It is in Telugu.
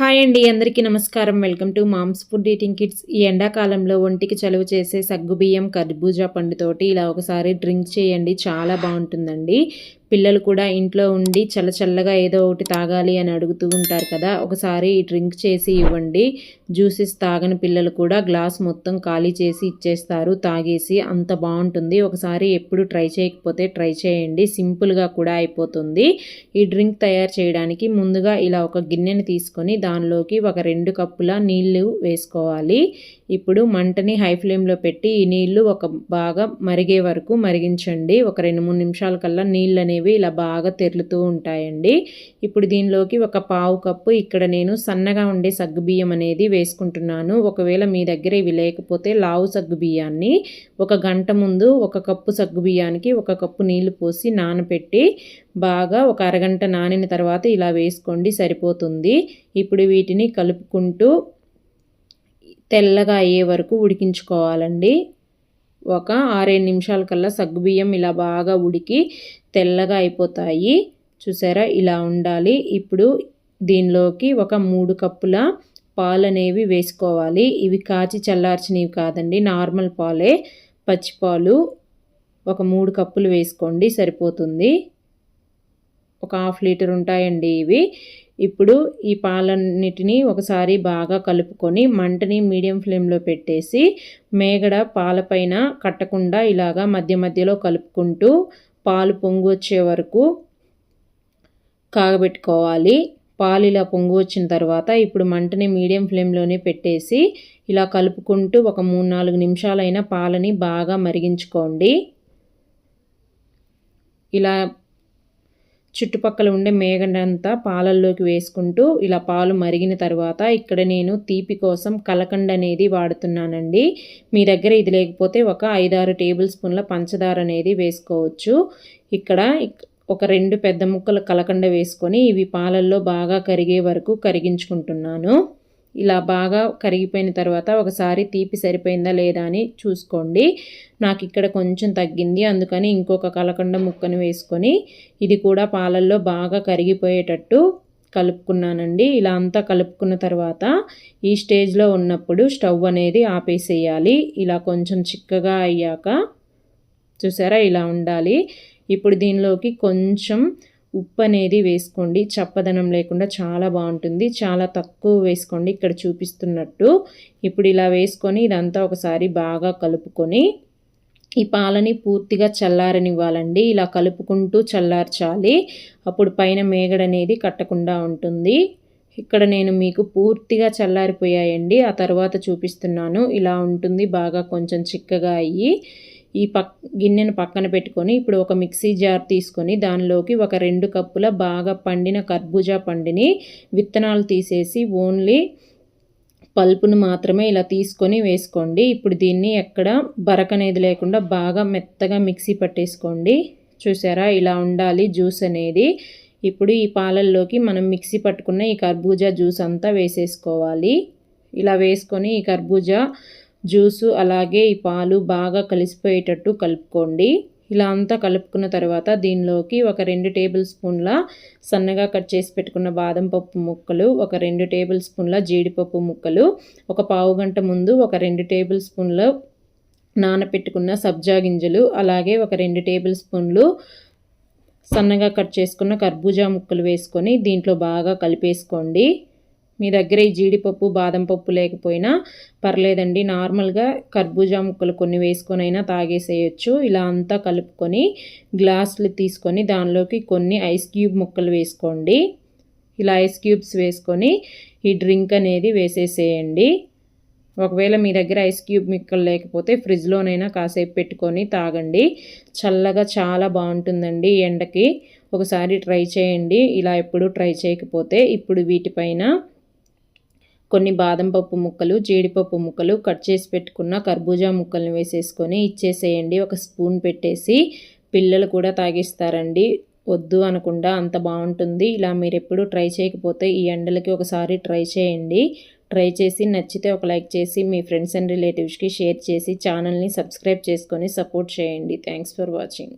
హాయ్ అండి అందరికీ నమస్కారం. Welcome to moms food eating kids. ఈ ఎండాకాలంలో ఒంటికి చలువ చేసే సగ్గుబియ్యం కర్బూజా పండుతోటి ఇలా ఒకసారి డ్రింక్ చేయండి చాలా బాగుంటుందండి. పిల్లలు కూడా ఇంట్లో ఉండి చల్లచల్లగా ఏదో ఒకటి తాగాలి అని అడుగుతూ ఉంటారు కదా ఒకసారి డ్రింక్ చేసి ఇవ్వండి. జ్యూసెస్ తాగని పిల్లలు కూడా గ్లాస్ మొత్తం ఖాళీ చేసి ఇచ్చేస్తారు తాగేసి అంత బాగుంటుంది. ఒకసారి ఎప్పుడు ట్రై చేయకపోతే ట్రై చేయండి సింపుల్గా కూడా అయిపోతుంది. ఈ డ్రింక్ తయారు చేయడానికి ముందుగా ఇలా ఒక గిన్నెని తీసుకొని దానిలోకి ఒక రెండు కప్పుల నీళ్ళు వేసుకోవాలి. ఇప్పుడు మంటని హై ఫ్లేమ్లో పెట్టి ఈ నీళ్ళు ఒక బాగా మరిగే వరకు మరిగించండి. ఒక రెండు మూడు నిమిషాల కల్లా నీళ్ళు అనేవి ఇలా బాగా తెరులుతూ ఉంటాయండి. ఇప్పుడు దీనిలోకి ఒక పావు కప్పు ఇక్కడ నేను సన్నగా ఉండే సగ్గుబియ్యం అనేది వేసుకుంటున్నాను. ఒకవేళ మీ దగ్గర ఇవి లేకపోతే లావు సగ్గుబియ్యాన్ని ఒక గంట ముందు ఒక కప్పు సగ్గుబియ్యానికి ఒక కప్పు నీళ్ళు పోసి నానపెట్టి బాగా ఒక అరగంట నానిన తర్వాత ఇలా వేసుకోండి సరిపోతుంది. ఇప్పుడు వీటిని కలుపుకుంటూ తెల్లగా అయ్యే వరకు ఉడికించుకోవాలండి. ఒక ఆరేడు నిమిషాల కల్లా సగ్గుబియ్యం ఇలా బాగా ఉడికి తెల్లగా అయిపోతాయి. చూసారా? ఇలా ఉండాలి. ఇప్పుడు దీనిలోకి ఒక మూడు కప్పుల పాలు అనేవి వేసుకోవాలి. ఇవి కాచి చల్లార్చినవి కాదండి. నార్మల్ పాలే. పచ్చిపాలు ఒక మూడు కప్పులు వేసుకోండి. సరిపోతుంది. ఒక హాఫ్ లీటర్ ఉంటాయండి ఇవి. ఇప్పుడు ఈ పాలన్నిటిని ఒకసారి బాగా కలుపుకొని మంటని మీడియం ఫ్లేమ్లో పెట్టేసి మేగడ పాలపైన కట్టకుండా ఇలాగా మధ్య మధ్యలో కలుపుకుంటూ పాలు పొంగు వచ్చే వరకు కాగబెట్టుకోవాలి. పాలు ఇలా పొంగు వచ్చిన తర్వాత ఇప్పుడు మంటని మీడియం ఫ్లేమ్లోనే పెట్టేసి ఇలా కలుపుకుంటూ ఒక మూడు నాలుగు నిమిషాలైన పాలని బాగా మరిగించుకోండి. ఇలా చుట్టుపక్కల ఉండే మేగడంతా పాలల్లోకి వేసుకుంటూ ఇలా పాలు మరిగిన తర్వాత ఇక్కడ నేను తీపి కోసం కలకండ అనేది వాడుతున్నానండి. మీ దగ్గర ఇది లేకపోతే ఒక ఐదారు టేబుల్ స్పూన్ల పంచదార అనేది వేసుకోవచ్చు. ఇక్కడ ఒక రెండు పెద్ద ముక్కలు కలకండ వేసుకొని ఇవి పాలల్లో బాగా కరిగే వరకు కరిగించుకుంటున్నాను. ఇలా బాగా కరిగిపోయిన తర్వాత ఒకసారి తీపి సరిపోయిందా లేదా అని చూసుకోండి. నాకు ఇక్కడ కొంచెం తగ్గింది. అందుకని ఇంకొక కలకండ ముక్కను వేసుకొని ఇది కూడా పాలల్లో బాగా కరిగిపోయేటట్టు కలుపుకున్నానండి. ఇలా అంతా కలుపుకున్న తర్వాత ఈ స్టేజ్లో ఉన్నప్పుడు స్టవ్ అనేది ఆపేసేయాలి. ఇలా కొంచెం చిక్కగా అయ్యాక చూసారా? ఇలా ఉండాలి. ఇప్పుడు దీనిలోకి కొంచెం ఉప్పు అనేది వేసుకోండి. చప్పదనం లేకుండా చాలా బాగుంటుంది. చాలా తక్కువ వేసుకోండి. ఇక్కడ చూపిస్తున్నట్టు ఇప్పుడు ఇలా వేసుకొని ఇదంతా ఒకసారి బాగా కలుపుకొని ఈ పాలని పూర్తిగా చల్లారనివ్వాలండి. ఇలా కలుపుకుంటూ చల్లార్చాలి. అప్పుడు పైన మేగడనేది కట్టకుండా ఉంటుంది. ఇక్కడ నేను మీకు పూర్తిగా చల్లారిపోయాయండి. ఆ తర్వాత చూపిస్తున్నాను. ఇలా ఉంటుంది. బాగా కొంచెం చిక్కగా అయ్యి ఈ పక్ గిన్నెను పక్కన పెట్టుకొని ఇప్పుడు ఒక మిక్సీ జార్ తీసుకొని దానిలోకి ఒక రెండు కప్పుల బాగా పండిన కర్బూజా పండిని విత్తనాలు తీసేసి ఓన్లీ పల్పును మాత్రమే ఇలా తీసుకొని వేసుకోండి. ఇప్పుడు దీన్ని ఎక్కడ బరక అనేది లేకుండా బాగా మెత్తగా మిక్సీ పట్టేసుకోండి. చూసారా? ఇలా ఉండాలి జ్యూస్ అనేది. ఇప్పుడు ఈ పాలల్లోకి మనం మిక్సీ పట్టుకున్న ఈ కర్బూజా జ్యూస్ అంతా వేసేసుకోవాలి. ఇలా వేసుకొని ఈ కర్బూజా జ్యూసు అలాగే ఈ పాలు బాగా కలిసిపోయేటట్టు కలుపుకోండి. ఇలా అంతా కలుపుకున్న తర్వాత దీనిలోకి ఒక రెండు టేబుల్ స్పూన్ల సన్నగా కట్ చేసి పెట్టుకున్న బాదం పప్పు ముక్కలు ఒక రెండు టేబుల్ స్పూన్ల జీడిపప్పు ముక్కలు ఒక పావు గంట ముందు ఒక రెండు టేబుల్ స్పూన్ల నానపెట్టుకున్న సబ్జా గింజలు అలాగే ఒక రెండు టేబుల్ స్పూన్లు సన్నగా కట్ చేసుకున్న కర్బూజా ముక్కలు వేసుకొని దీంట్లో బాగా కలిపేసుకోండి. మీ దగ్గర ఈ జీడిపప్పు బాదం పప్పు లేకపోయినా పర్లేదండి. నార్మల్గా కర్బూజా ముక్కలు కొన్ని వేసుకొని అయినా తాగేసేయచ్చు. ఇలా అంతా కలుపుకొని గ్లాసులు తీసుకొని దానిలోకి కొన్ని ఐస్ క్యూబ్ ముక్కలు వేసుకోండి. ఇలా ఐస్ క్యూబ్స్ వేసుకొని ఈ డ్రింక్ అనేది వేసేసేయండి. ఒకవేళ మీ దగ్గర ఐస్ క్యూబ్ ముక్కలు లేకపోతే ఫ్రిడ్జ్లోనైనా కాసేపు పెట్టుకొని తాగండి. చల్లగా చాలా బాగుంటుందండి. ఎండకి ఒకసారి ట్రై చేయండి. ఇలా ఎప్పుడు ట్రై చేయకపోతే ఇప్పుడు వీటిపైన కొన్ని బాదం పప్పు ముక్కలు జీడిపప్పు ముక్కలు కట్ చేసి పెట్టుకున్న కర్బూజా ముక్కల్ని వేసేసుకొని ఇచ్చేసేయండి. ఒక స్పూన్ పెట్టేసి పిల్లలు కూడా తాగిస్తారండి. వద్దు అనకుండా అంత బాగుంటుంది. ఇలా మీరు ఎప్పుడు ట్రై చేయకపోతే ఈ ఎండలకి ఒకసారి ట్రై చేయండి. ట్రై చేసి నచ్చితే ఒక లైక్ చేసి మీ ఫ్రెండ్స్ అండ్ రిలేటివ్స్కి షేర్ చేసి ఛానల్ని సబ్స్క్రైబ్ చేసుకొని సపోర్ట్ చేయండి. Thanks for watching.